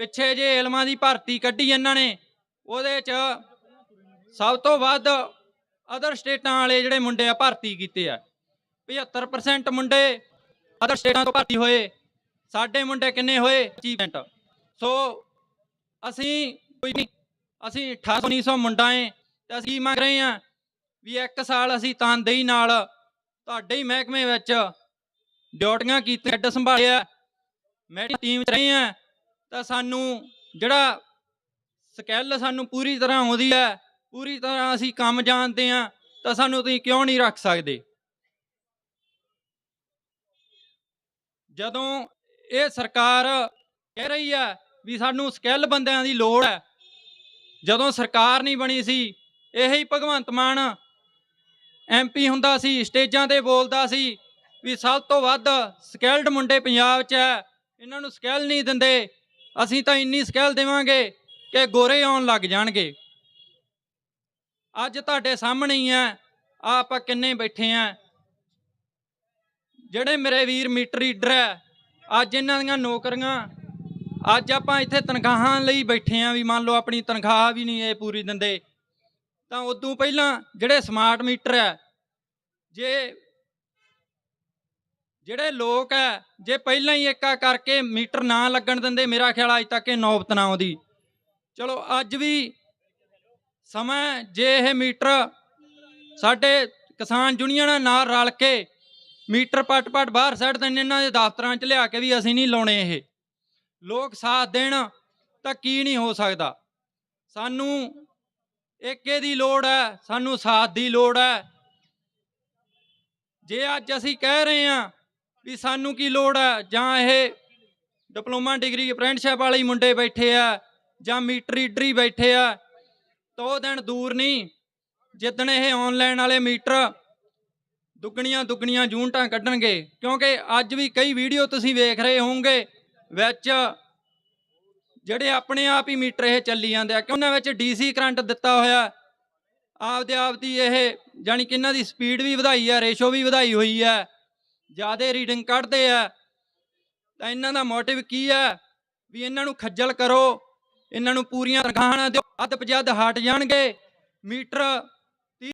ਪਿੱਛੇ ਜੇ ਇਲਮਾਂ ਦੀ ਭਰਤੀ ਕੱਢੀ ਇਹਨਾਂ ਨੇ, ਉਹਦੇ ਚ ਸਭ ਤੋਂ ਵੱਧ ਅਦਰ ਸਟੇਟਾਂ ਵਾਲੇ ਜਿਹੜੇ ਮੁੰਡੇ ਆ ਭਰਤੀ ਕੀਤੇ ਆ। 75% ਮੁੰਡੇ ਅਦਰ ਸਟੇਟਾਂ ਤੋਂ ਭਰਤੀ ਹੋਏ, ਸਾਡੇ ਮੁੰਡੇ ਕਿੰਨੇ ਹੋਏ? 25% ਸੋ ਅਸੀਂ ਕੋਈ ਨਹੀਂ, ਅਸੀਂ 1800 ਮੁੰਡਾ ਏ ਤੇ ਅਸੀਂ ਮੰਗ ਰਹੇ ਆ ਵੀ ਇੱਕ ਸਾਲ ਅਸੀਂ ਤਨਦੇਹੀ ਨਾਲ ਤੁਹਾਡੇ ਹੀ ਮਹਿਕਮੇ ਵਿੱਚ ਡਿਊਟੀਆਂ ਕੀਤੀਆਂ ਹੈੱਡ ਸੰਭਾਲਿਆ। ਮੈਡੀ ਟੀਮ ਚ ਰਹੇ ਆ ਤਾਂ ਸਾਨੂੰ ਜਿਹੜਾ ਸਕਿੱਲ ਸਾਨੂੰ ਪੂਰੀ ਤਰ੍ਹਾਂ ਆਉਂਦੀ ਹੈ, ਪੂਰੀ ਤਰ੍ਹਾਂ ਅਸੀਂ ਕੰਮ ਜਾਣਦੇ ਆ ਤਾਂ ਸਾਨੂੰ ਤੁਸੀਂ ਕਿਉਂ ਨਹੀਂ ਰੱਖ ਸਕਦੇ? ਜਦੋਂ ਇਹ ਸਰਕਾਰ ਕਹਿ ਰਹੀ ਹੈ ਵੀ ਸਾਨੂੰ ਸਕਿੱਲ ਬੰਦਿਆਂ ਦੀ ਲੋੜ ਹੈ, ਜਦੋਂ ਸਰਕਾਰ ਨਹੀਂ ਬਣੀ ਸੀ, ਇਹੀ ਭਗਵੰਤ ਮਾਨ ਐਮਪੀ ਹੁੰਦਾ ਸੀ, ਸਟੇਜਾਂ ਤੇ ਬੋਲਦਾ ਸੀ ਵੀ ਸਭ ਤੋਂ ਵੱਧ ਸਕਿੱਲਡ ਮੁੰਡੇ ਪੰਜਾਬ 'ਚ ਹੈ, ਇਹਨਾਂ ਨੂੰ ਸਕਿੱਲ ਨਹੀਂ ਦਿੰਦੇ। ਅਸੀਂ ਤਾਂ ਇੰਨੀ ਸਕਿੱਲ ਦੇਵਾਂਗੇ ਕਿ ਗੋਰੇ ਆਉਣ ਲੱਗ ਜਾਣਗੇ। ਅੱਜ ਤੁਹਾਡੇ ਸਾਹਮਣੇ ਹੀ ਆ ਆਹ ਆਪਾਂ ਕਿੰਨੇ ਬੈਠੇ ਆ। ਜਿਹੜੇ ਮੇਰੇ ਵੀਰ ਮੀਟਰ ਰੀਡਰ ਹੈ ਅੱਜ ਇਹਨਾਂ ਦੀਆਂ ਨੌਕਰੀਆਂ, ਅੱਜ ਆਪਾਂ ਇੱਥੇ ਤਨਖਾਹਾਂ ਲਈ ਬੈਠੇ ਆ ਵੀ ਮੰਨ ਲਓ ਆਪਣੀ ਤਨਖਾਹ ਵੀ ਨਹੀਂ ਇਹ ਪੂਰੀ ਦਿੰਦੇ, ਤਾਂ ਉਦੋਂ ਪਹਿਲਾਂ ਜਿਹੜੇ ਸਮਾਰਟ ਮੀਟਰ ਹੈ ਜੇ ਜਿਹੜੇ ਲੋਕ ਹੈ, ਜੇ ਪਹਿਲਾਂ ਹੀ ਏਕਾ ਕਰਕੇ ਮੀਟਰ ਨਾ ਲੱਗਣ ਦਿੰਦੇ, ਮੇਰਾ ਖਿਆਲ ਅੱਜ ਤੱਕ ਇਹ ਨੌਬਤ ਨਾ ਆਉਂਦੀ। ਚਲੋ, ਅੱਜ ਵੀ ਸਮਾਂ ਜੇ ਇਹ ਮੀਟਰ ਸਾਡੇ ਕਿਸਾਨ ਯੂਨੀਅਨਾਂ ਨਾਲ ਰਲ ਕੇ ਮੀਟਰ ਪਟ-ਪਟ ਬਾਹਰ ਸੱਟ ਦਿੰਦੇ ਇਹਨਾਂ ਦੇ ਦਫ਼ਤਰਾਂ 'ਚ ਲਿਆ ਕੇ ਵੀ ਅਸੀਂ ਨਹੀਂ ਲਾਉਣੇ ਇਹ। ਲੋਕ ਸਾਥ ਦੇਣ ਤਾਂ ਕੀ ਨਹੀਂ ਹੋ ਸਕਦਾ। ਸਾਨੂੰ ਏਕੇ ਦੀ ਲੋੜ ਹੈ, ਸਾਨੂੰ ਸਾਥ ਦੀ ਲੋੜ ਹੈ। ਜੇ ਅੱਜ ਅਸੀਂ ਕਹਿ ਰਹੇ ਹਾਂ ਵੀ ਸਾਨੂੰ ਕੀ ਲੋੜ ਹੈ ਜਾਂ ਇਹ ਡਿਪਲੋਮਾ ਡਿਗਰੀ ਅਪ੍ਰੈਂਟਿਸਸ਼ਿਪ ਵਾਲੇ ਹੀ ਮੁੰਡੇ ਬੈਠੇ ਆ, ਜਾਂ ਮੀਟਰ ਰੀਡਰ ਬੈਠੇ ਆ, ਤਾਂ ਉਹ ਦਿਨ ਦੂਰ ਨਹੀਂ। ਜਿੱਦਣ ਇਹ ਆਨਲਾਈਨ ਵਾਲੇ ਮੀਟਰ ਦੁੱਗਣੀਆਂ ਦੁੱਗਣੀਆਂ ਯੂਨਿਟਾਂ ਕੱਢਣਗੇ, ਕਿਉਂਕਿ ਅੱਜ ਵੀ ਕਈ ਵੀਡੀਓ ਤੁਸੀਂ ਵੇਖ ਰਹੇ ਹੋਵੋਗੇ, ਵਿੱਚ ਜਿਹੜੇ ਆਪਣੇ ਆਪ ਹੀ ਮੀਟਰ ਇਹ ਚੱਲੀ ਜਾਂਦੇ ਆ, ਕਿ ਉਹਨਾਂ ਵਿੱਚ ਡੀਸੀ ਕਰੰਟ ਦਿੱਤਾ ਹੋਇਆ, ਆਪਦੇ ਆਪ ਦੀ ਇਹ ਜਾਨੀ ਕਿ ਇਹਨਾਂ ਦੀ ਸਪੀਡ ਵੀ ਵਧਾਈ ਆ, ਰੇਸ਼ੋ ਵੀ ਵਧਾਈ ਹੋਈ ਆ ਜਿਆਦੇ ਰੀਡਿੰਗ ਕੱਢਦੇ ਆ, ਤਾਂ ਇਹਨਾਂ ਦਾ ਮੋਟਿਵ ਕੀ ਹੈ ਵੀ ਇਹਨਾਂ ਨੂੰ ਖੱਜਲ ਕਰੋ, ਇਹਨਾਂ ਨੂੰ ਪੂਰੀਆਂ ਤਨਖਾਹਾਂ ਦਿਓ, ਅੱਧ ਪਜੱਦ ਹਟ ਜਾਣਗੇ, ਮੀਟਰ